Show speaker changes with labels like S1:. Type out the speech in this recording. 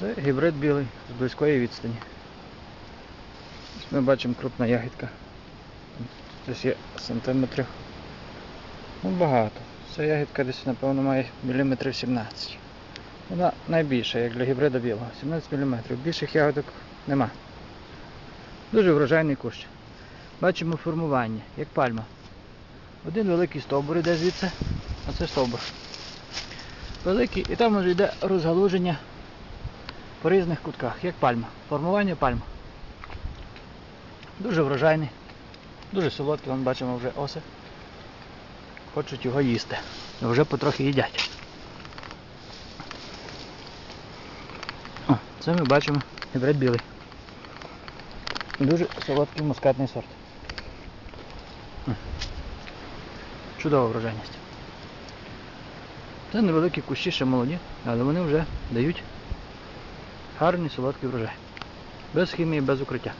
S1: Це гібрид білий з близької відстані. Ми бачимо крупна ягідка. Десь є сантиметрів. Ну, багато. Ця ягідка десь, напевно, має міліметрів 17. Вона найбільша, як для гібрида білого. 17 мм. Більших ягодок нема. Дуже врожайний кущ. Бачимо формування, як пальма. Один великий стовбур іде звідси, а це стовбур. Великий, і там вже йде розгалуження по різних кутках, як пальма. Формування пальми. Дуже врожайний, дуже солодкий, вон бачимо вже оси. Хочуть його їсти. Вже потрохи їдять. О, це ми бачимо гібрид білий. Дуже солодкий мускатний сорт. Чудова врожайність. Це невеликі кущі ще молоді, але вони вже дають гарний солодкий врожай. Без хімії, без укриття.